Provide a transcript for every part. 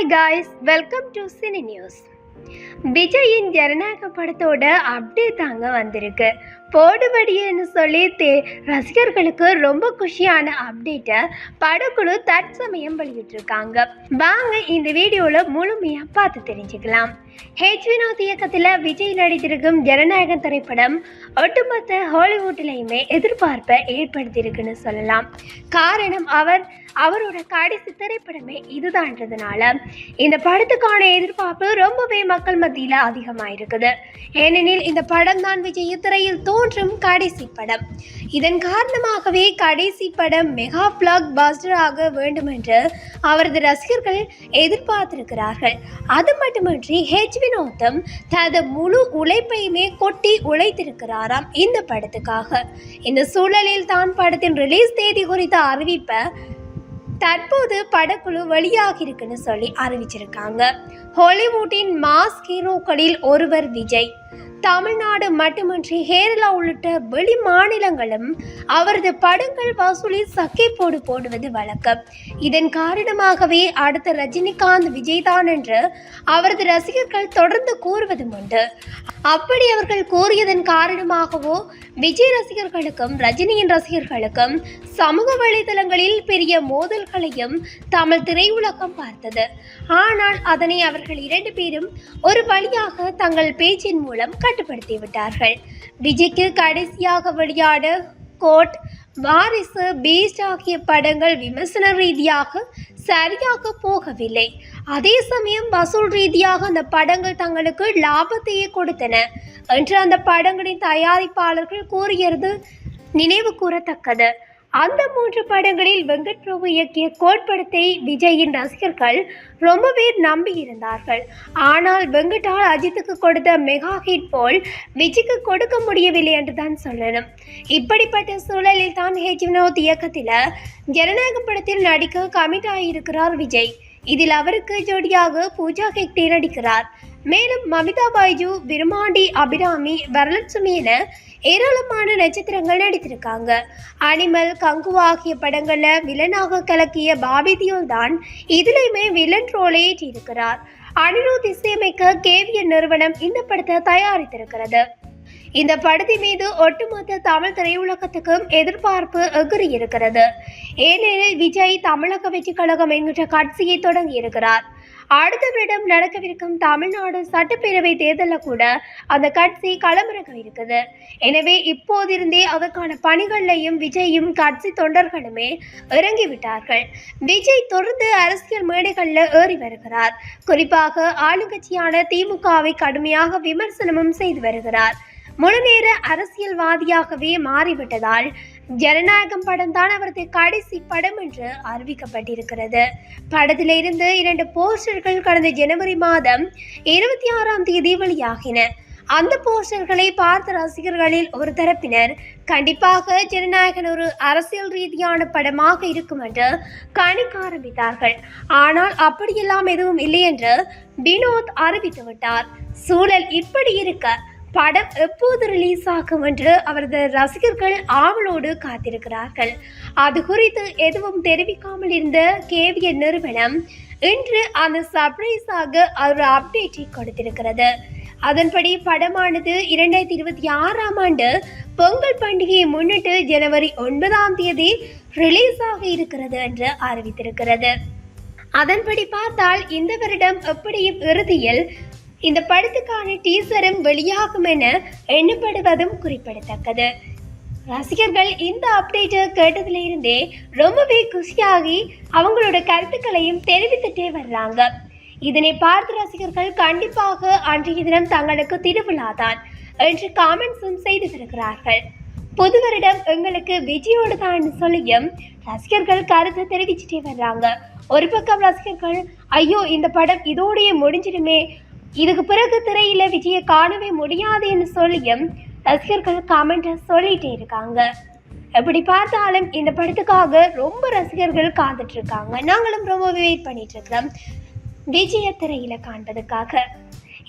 Hi guys welcome to cine news விஜயின் ஜனநாயக படத்தோட அப்டேட் தாங்க வந்திருக்கு. போடுபடியேன்னு சொல்லி தே ரசிகர்களுக்கு ரொம்ப குஷியான அப்டேட்டை படக்குழு தற்சமயம் வெளியிட்டிருக்காங்க. வாங்க இந்த வீடியோவில் முழுமையாக பார்த்து தெரிஞ்சுக்கலாம். ஹெச் வினோத் இயக்கத்தில் விஜய் நடித்திருக்கும் ஜனநாயகன் திரைப்படம் ஒட்டுமொத்த ஹாலிவுட்லேயுமே எதிர்பார்ப்பை ஏற்படுத்தியிருக்குன்னு சொல்லலாம். காரணம் அவர் அவரோட கடைசி திரைப்படமே இதுதான்றதுனால இந்த படத்துக்கான எதிர்பார்ப்பு ரொம்பவே மக்கள் மத்தியில் அதிகமாக இருக்குது ஏனெனில் இந்த படம் தான் விஜய் திரையில் தோ தோன்றும் கடைசி படம். இதன் காரணமாகவே கடைசி படம் மெகா பிளாக் பாஸ்டராக வேண்டும் என்று அவரது ரசிகர்கள் எதிர்பார்த்திருக்கிறார்கள். அது மட்டுமின்றி ஹெச் வினோத்தம் தனது முழு உழைப்பையுமே கொட்டி உழைத்திருக்கிறாராம் இந்த படத்துக்காக. இந்த சூழலில் தான் படத்தின் ரிலீஸ் தேதி குறித்த அறிவிப்பை தற்போது படக்குழு வெளியாகிருக்குன்னு சொல்லி அறிவிச்சிருக்காங்க. ஹாலிவுட்டின் மாஸ் ஹீரோக்களில் ஒருவர் விஜய். தமிழ்நாடு மட்டுமின்றி கேரளா உள்ளிட்ட வெளி மாநிலங்களும் அவரது படங்கள் வசூலில் சக்கை போடு போடுவது வழக்கம். இதன் காரணமாகவே அடுத்த ரஜினிகாந்த் விஜய்தான் என்று அவரது ரசிகர்கள் தொடர்ந்து கூறுவதும் உண்டு. அப்படி அவர்கள் கூறியதன் காரணமாகவோ விஜய் ரசிகர்களுக்கும் ரஜினியின் ரசிகர்களுக்கும் சமூக வலைதளங்களில் பெரிய மோதல்களையும் தமிழ் திரையுலகம் பார்த்தது. ஆனால் அதனை அவர்கள் இரண்டு பேரும் ஒரு வழியாக தங்கள் பேச்சின் மூலம் கட்டுப்படுத்தி விட்டார்கள் விஜய்க்கு கடைசியாக வெளியான கோட் வாரிசு பீஸ்ட் ஆகிய படங்கள் விமர்சன ரீதியாக சரியாக போகவில்லை. அதே சமயம் வசூல் ரீதியாக அந்த படங்கள் தங்களுக்கு லாபத்தையே கொடுத்தன என்று அந்த படங்களின் தயாரிப்பாளர்கள் கூறியது நினைவு கூறத்தக்கது. அந்த மூன்று படங்களில் வெங்கட் பிரபு இயக்கிய கோட்படத்தை விஜயின் ரசிகர்கள் ரொம்பவே நம்பி இருந்தார்கள் ஆனால் வெங்கட்டால் அஜித்துக்கு கொடுத்த மெகா ஹிட் போல் விஜய்க்கு கொடுக்க முடியவில்லை என்று தான் சொல்லணும். இப்படிப்பட்ட சூழலில் தான் ஹெச் வினோத் இயக்கத்தில் ஜனநாயக படத்தில் நடிக்க கமிட் ஆகியிருக்கிறார் விஜய். இதில் அவருக்கு ஜோடியாக பூஜா ஹெக்டே நடிக்கிறார். மேலும் மமிதா பாய்ஜு விருமாண்டி அபிராமி வரலட்சுமி என ஏராளமான நட்சத்திரங்கள் நடித்திருக்காங்க. அனிமல் கங்கு ஆகிய படங்களில் வில்லனாக கலக்கிய பாபி தியோல் தான் இதுலேயுமே வில்லன் ரோலை ஏற்றியிருக்கிறார். அனிருத் இசையமைக்க கேவியன் நிறுவனம் இந்த படத்தை தயாரித்திருக்கிறது. இந்த படத்தின் மீது ஒட்டுமொத்த தமிழ் திரையுலகத்துக்கும் எதிர்பார்ப்பு எகிரி இருக்கிறது. ஏனெனில் விஜய் தமிழக வெற்றி கழகம் என்கின்ற கட்சியை தொடங்கி இருக்கிறார் அடுத்த வருடம் நடக்கவிருக்கும் தமிழ்நாடு சட்டப்பேரவை தேர்தலில் கூட அந்த கட்சி களமிறக்க இருக்குது. எனவே இப்போதிருந்தே அதற்கான பணிகளையும் விஜயும் கட்சி தொண்டர்களுமே இறங்கிவிட்டார்கள் விஜய் தொடர்ந்து அரசியல் மேடைகளில் ஏறி வருகிறார். குறிப்பாக ஆளுங்கட்சியான திமுகவை கடுமையாக விமர்சனமும் செய்து வருகிறார். முழுநேர அரசியல்வாதியாகவே மாறிவிட்டதால் ஜனநாயகம் படம் தான் அவரது கடைசி படம் என்று அறிவிக்கப்பட்டிருக்கிறது. படத்திலிருந்து இரண்டு போஸ்டர்கள் கடந்த ஜனவரி மாதம் இருபத்தி ஆறாம் தேதி வெளியாகின. அந்த போஸ்டர்களை பார்த்த ரசிகர்களில் ஒரு தரப்பினர் கண்டிப்பாக ஜனநாயகன் ஒரு அரசியல் ரீதியான படமாக இருக்கும் என்று கணிக்க ஆரம்பித்தார்கள். ஆனால் அப்படியெல்லாம் எதுவும் இல்லை என்று வினோத் அறிவித்து விட்டார் சூழல் இப்படி இருக்க படம் எப்போது ரிலீஸ் ஆகும் என்று அவரது ரசிகர்கள் ஆவலோடு காத்திருக்கிறார்கள். அது குறித்து எதுவும் தெரிவிக்காமல் இருந்த கேவிய நிறுவனம் இன்று அந்த சர்ப்ரைஸாக ஒரு அப்டேட்டை கொடுத்திருக்கிறது. அதன்படி படமானது இரண்டாயிரத்தி இருபத்தி ஆறாம் ஆண்டு பொங்கல் பண்டிகையை முன்னிட்டு ஜனவரி ஒன்பதாம் தேதி ரிலீஸ் ஆக இருக்கிறது என்று அறிவித்திருக்கிறது. அதன்படி பார்த்தால் இந்த வருடம் எப்படியும் இறுதியில் இந்த படத்துக்கான டீசரும் வெளியாகும் என எண்ணப்படுவதும் குறிப்பிடத்தக்கது. ரசிகர்கள் இந்த அப்டேட்டை கேட்டதிலிருந்தே ரொம்பவே குஷியாகி அவங்களோட கருத்துக்களையும் தெரிவித்துட்டே வர்றாங்க. இதனை பார்த்த ரசிகர்கள் கண்டிப்பாக அன்றைய தினம் தங்களுக்கு திருவிழாதான் என்று காமெண்ட்ஸும் செய்து வருகிறார்கள் புது வருடம் எங்களுக்கு விஜயோடு தான் சொல்லியும் ரசிகர்கள் கருத்து தெரிவிச்சுட்டே வர்றாங்க. ஒரு பக்கம் ரசிகர்கள் ஐயோ இந்த படம் இதோடையே முடிஞ்சிடுமே இதுக்கு பிறகு திரையில விஜயை காணவே முடியாதுன்னு சொல்லியும் ரசிகர்கள் காமெண்ட்டை சொல்லிட்டே இருக்காங்க. எப்படி பார்த்தாலும் இந்த படத்துக்காக ரொம்ப ரசிகர்கள் காத்துட்டு இருக்காங்க. நாங்களும் ரொம்ப வெயிட் பண்ணிட்டு இருக்கிறோம் விஜய திரையில காண்பதுக்காக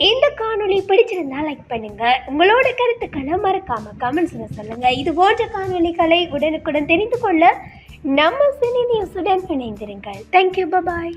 இந்த காணொளி பிடிச்சிருந்தா லைக் பண்ணுங்க. உங்களோட கருத்துக்களை மறக்காம கமெண்ட்ஸ்ல சொல்லுங்க. இது போன்ற காணொளிகளை உடனுக்குடன் தெரிந்து கொள்ள நம்ம சினி நியூஸுடன் இணைந்திருங்கள். Thank you bye bye